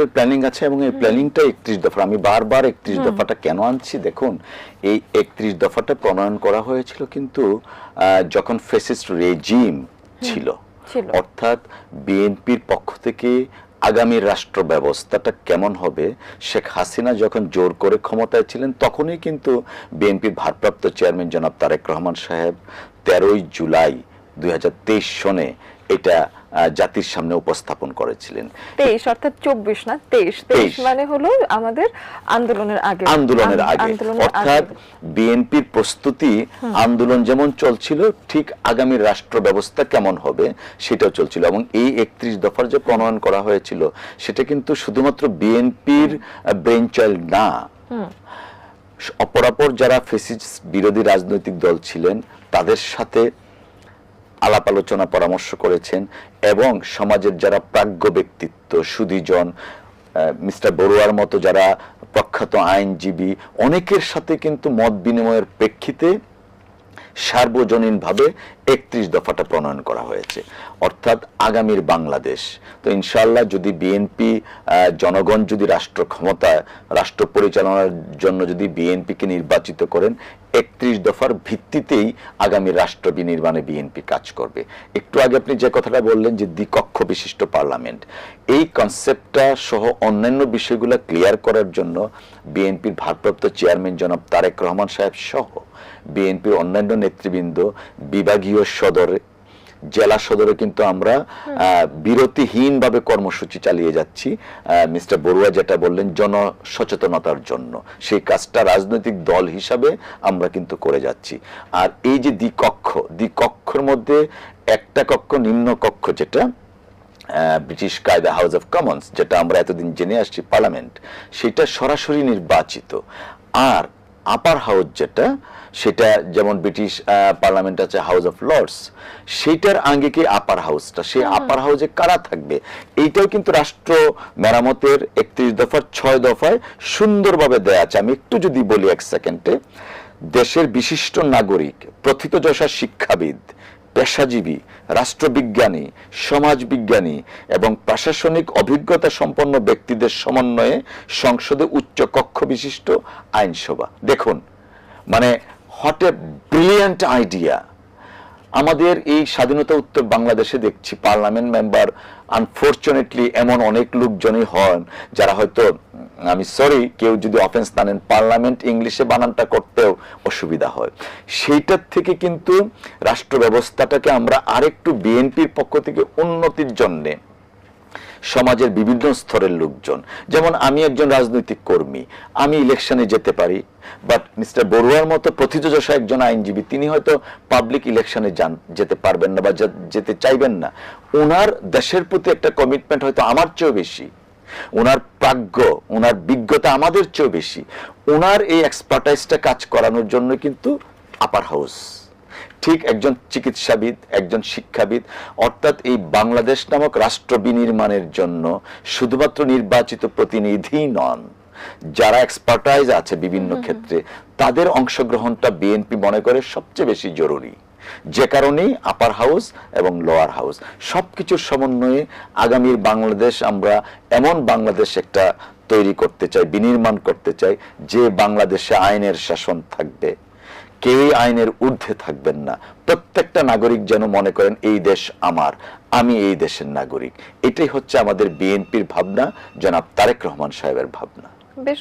আমাদের প্ল্যানিং আছে এবং এই প্ল্যানিংটা একত্রিশ দফা আমি বারবার একত্রিশ দফাটা কেন আনছি? দেখুন এই একত্রিশ দফাটা প্রণয়ন করা হয়েছিল কিন্তু যখন ফেসিস্ট রেজিম ছিল ছিল। অর্থাৎ বিএনপির পক্ষ থেকে আগামী রাষ্ট্র ব্যবস্থাটা কেমন হবে? শেখ হাসিনা যখন জোর করে ক্ষমতায় ছিলেন তখনই কিন্তু বিএনপির ভারপ্রাপ্ত চেয়ারম্যান জনাব তারেক রহমান সাহেব তেরোই জুলাই দুই হাজার তেইশ সনে এটা জাতির সামনে উপস্থাপন করেছিলেন। তেইশ অর্থাৎ চব্বিশ না তেইশ। তেইশ। মানে হলো আমাদের আন্দোলনের আগে। আন্দোলনের আগে। অর্থাৎ বিএনপির প্রস্তুতি আন্দোলন যেমন চলছিল ঠিক আগামী রাষ্ট্র ব্যবস্থা কেমন হবে সেটাও চলছিল। এবং এই একত্রিশ দফার যে প্রণয়ন করা হয়েছিল সেটা কিন্তু শুধুমাত্র বিএনপির ব্রেন চাইল্ড না। অপরাপর যারা ফেসিস বিরোধী রাজনৈতিক দল ছিলেন তাদের সাথে আলাপ আলোচনা পরামর্শ করেছেন এবং সমাজের যারা প্রাজ্ঞ ব্যক্তিত্ব সুদীজন মিস্টার বড়ুয়ার মতো যারা প্রখ্যাত আইনজীবী, অনেকের সাথে কিন্তু মত বিনিময়ের প্রেক্ষিতে সার্বজনীনভাবে একত্রিশ দফাটা প্রণয়ন করা হয়েছে। অর্থাৎ আগামীর বাংলাদেশ। তো ইনশাল্লাহ যদি বিএনপি জনগণ যদি রাষ্ট্র ক্ষমতা রাষ্ট্র পরিচালনার জন্য যদি বিএনপিকে নির্বাচিত করেন, একত্রিশ দফার ভিত্তিতেই আগামী রাষ্ট্র বিনির্মাণে বিএনপি কাজ করবে। একটু আগে আপনি যে কথাটা বললেন যে দ্বিকক্ষ বিশিষ্ট পার্লামেন্ট, এই কনসেপ্টটা সহ অন্যান্য বিষয়গুলো ক্লিয়ার করার জন্য বিএনপির ভারপ্রাপ্ত চেয়ারম্যান জনাব তারেক রহমান সাহেব সহ বিএনপির অন্যান্য নেতৃবৃন্দ বিভাগীয় সদরে জেলা সদরে কিন্তু আমরা বিরতিহীনভাবে কর্মসূচি চালিয়ে যাচ্ছি। মিস্টার বড়ুয়া যেটা বললেন জনসচেতনতার জন্য। সেই কাজটা রাজনৈতিক দল হিসাবে আমরা কিন্তু করে যাচ্ছি। আর এই যে দ্বিকক্ষ দ্বিকক্ষর মধ্যে একটা কক্ষ নিম্ন কক্ষ যেটা আহ, ব্রিটিশ কায়দা হাউস অফ কমন্স যেটা আমরা এতদিন জেনে আসছি পার্লামেন্ট সেটা সরাসরি নির্বাচিত। আর আপার হাউস যেটা সেটা যেমন ব্রিটিশ পার্লামেন্ট আছে হাউস অফ লর্ডস সেটার আঙ্গিকে আপার হাউসটা সেই আপার হাউসে কারা থাকবে? এইটাও কিন্তু রাষ্ট্র মেরামতের একত্রিশ দফার ছয় দফায় সুন্দরভাবে দেয়া আছে। আমি একটু যদি বলি এক সেকেন্ডে দেশের বিশিষ্ট নাগরিক প্রথিতযশা শিক্ষাবিদ পেশাজীবী, রাষ্ট্রবিজ্ঞানী, সমাজবিজ্ঞানী এবং প্রশাসনিক অভিজ্ঞতা সম্পন্ন ব্যক্তিদের সমন্বয়ে সংসদে উচ্চ কক্ষ বিশিষ্ট আইনসভা। দেখুন মানে হট এ ব্রিলিয়ান্ট আইডিয়া আমাদের এই স্বাধীনতা উত্তর বাংলাদেশে দেখছি, পার্লামেন্ট মেম্বার আনফর্চুনেটলি এমন অনেক লোকজনই হন যারা হয়তো আমি সরি কেউ যদি অফেন্স না নেন, পার্লামেন্ট ইংলিশে বানানটা করতেও অসুবিধা হয়। সেইটার থেকে কিন্তু রাষ্ট্র ব্যবস্থাটাকে আমরা আরেকটু বিএনপির পক্ষ থেকে উন্নতির জন্যে সমাজের বিভিন্ন স্তরের লোকজন। যেমন আমি একজন রাজনৈতিক কর্মী, আমি ইলেকশনে যেতে পারি বাট মিস্টার বড়ুয়ার মতো প্রথিতযশা একজন আইনজীবী, তিনি হয়তো পাবলিক ইলেকশনে যান, যেতে পারবেন না বা যেতে চাইবেন না। ওনার দেশের প্রতি একটা কমিটমেন্ট হয়তো আমার চেয়েও বেশি। ওনার প্রাজ্ঞ ওনার বিজ্ঞতা আমাদের চেয়েও বেশি। ওনার এই এক্সপার্টাইজটা কাজ করানোর জন্য কিন্তু আপার হাউস ঠিক একজন চিকিৎসাবিদ একজন শিক্ষাবিদ অর্থাৎ এই বাংলাদেশ নামক রাষ্ট্র বিনির্মাণের জন্য শুধুমাত্র নির্বাচিত প্রতিনিধি নন যারা এক্সপার্টাইজ আছে বিভিন্ন ক্ষেত্রে তাদের অংশগ্রহণটা বিএনপি মনে করে সবচেয়ে বেশি জরুরি। যে কারণেই আপার হাউস এবং লোয়ার হাউস সবকিছুর সমন্বয়ে আগামীর বাংলাদেশ আমরা এমন বাংলাদেশ একটা তৈরি করতে চাই বিনির্মাণ করতে চাই যে বাংলাদেশে আইনের শাসন থাকবে। কেউই আইনের ঊর্ধ্বে থাকবেন না। প্রত্যেকটা নাগরিক যেন মনে করেন, এই দেশ আমার, আমি এই দেশের নাগরিক। এটাই হচ্ছে আমাদের বিএনপির ভাবনা, জনাব তারেক রহমান সাহেবের ভাবনা। বেশ